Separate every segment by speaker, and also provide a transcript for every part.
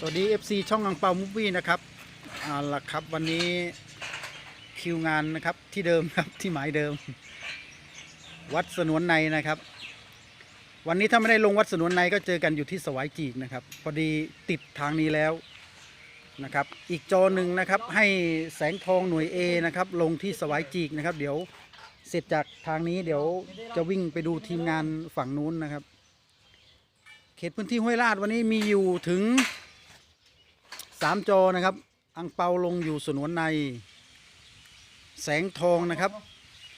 Speaker 1: สวัสดี FC ช่องอังเปามูฟวี่นะครับเอาละครับวันนี้คิวงานนะครับที่เดิมครับที่หมายเดิม วัดสนวนในนะครับ วันนี้ถ้าไม่ได้ลงวัดสนวนในก็เจอกันอยู่ที่สวายจีกนะครับ พอดีติดทางนี้แล้วนะครับ อีกจอหนึ่งนะครับให้แสงทองหน่วย A นะครับลงที่สวายจีกนะครับ เดี๋ยวเสร็จจากทางนี้เดี๋ยวจะวิ่งไปดูทีมงานฝั่งนู้นนะครับ เขตพื้นที่ห้วยลาดวันนี้มีอยู่ถึง สามจอนะครับ อังเปาลงอยู่สนวนใน แสงทองนะครับ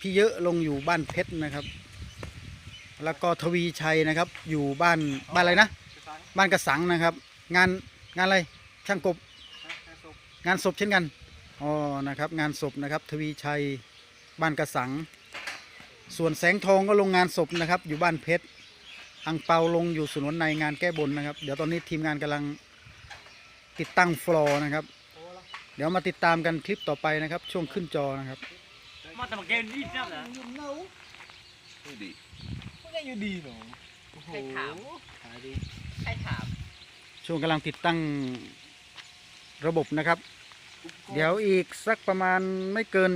Speaker 1: พี่เยอะลงอยู่บ้านเพชรนะครับ แล้วก็ทวีชัยนะครับ อยู่บ้านบ้านอะไรนะ บ้านกระสังนะครับ งานงานอะไรช่างกบ งานศพเช่นกันอ๋อนะครับ งานศพนะครับ ทวีชัยบ้านกระสัง ส่วนแสงทองก็ลงงานศพนะครับ อยู่บ้านเพชรอังเปาลงอยู่สนวนในงานแก้บนนะครับ เดี๋ยวตอนนี้ทีมงานกำลัง ติดตั้งฟลอร์นะครับ เดี๋ยวมาติดตามกันคลิปต่อไปนะครับ ช่วงขึ้นจอนะครับ
Speaker 2: มาแต่มาเกมนี่จับเหรอ
Speaker 3: อยู่เนา
Speaker 4: ไม่ดี
Speaker 3: พวกนี้อยู่ดีหนูโอ้โห
Speaker 2: ใครถาม
Speaker 3: หายดี
Speaker 2: ใครถาม
Speaker 1: ช่วงกำลังติดตั้งระบบนะครับ เดี๋ยวอีกสักประมาณไม่เกิน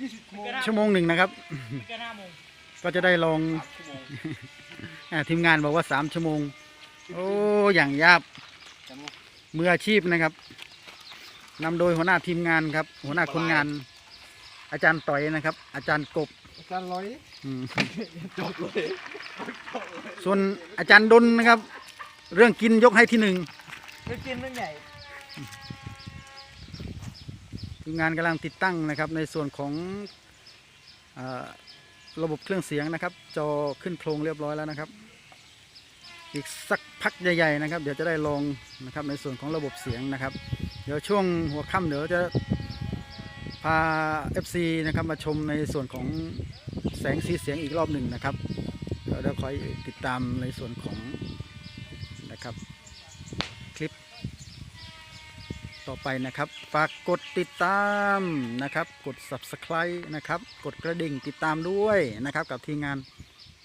Speaker 3: ยี่สิบโมง
Speaker 1: ชั่วโมงหนึ่งนะครับ
Speaker 2: ไม่เกินห้าโมง
Speaker 1: ก็จะได้ลอง
Speaker 3: สามชั่วโมง
Speaker 1: อาทีมงานบอกว่าสามชั่วโมง โอ้อย่างยาบ
Speaker 3: จังหวะ
Speaker 1: มืออาชีพนะครับนำโดยหัวหน้าทีมงานครับ หัวหน้าคนงาน อาจารย์ต่อยนะครับ อาจารย์กบ
Speaker 3: อาจารย์ร้อย
Speaker 1: อืม
Speaker 3: จบเลย
Speaker 1: ส่วนอาจารย์ดนนะครับ เรื่องกินยกให้ที่หนึ่ง
Speaker 3: ไม่กินเรื่องใหญ่
Speaker 1: ทีมงานกำลังติดตั้งนะครับ ในส่วนของเออระบบเครื่องเสียงนะครับ จอขึ้นโครงเรียบร้อยแล้วนะครับ อีกสักพักใหญ่ๆนะครับ เดี๋ยวจะได้ลองนะครับในส่วนของระบบเสียงนะครับ เดี๋ยวช่วงหัวค่ำเดี๋ยวจะพา FC นะครับมาชมในส่วนของแสงสีเสียงอีกรอบหนึ่งนะครับ เดี๋ยวเราคอยติดตามในส่วนของนะครับคลิป ต่อไปนะครับ ฝากกดติดตามนะครับ กด subscribe นะครับ กดกระดิ่งติดตามด้วยนะครับ กับทีมงาน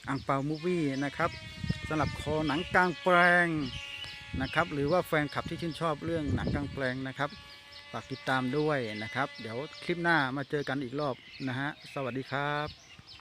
Speaker 1: อังเปามูวี่นะครับ สำหรับคอหนังกลางแปลงนะครับ หรือว่าแฟนคลับที่ชื่นชอบเรื่องหนังกลางแปลงนะครับฝากติดตามด้วยนะครับ เดี๋ยวคลิปหน้ามาเจอกันอีกรอบนะฮะสวัสดีครับ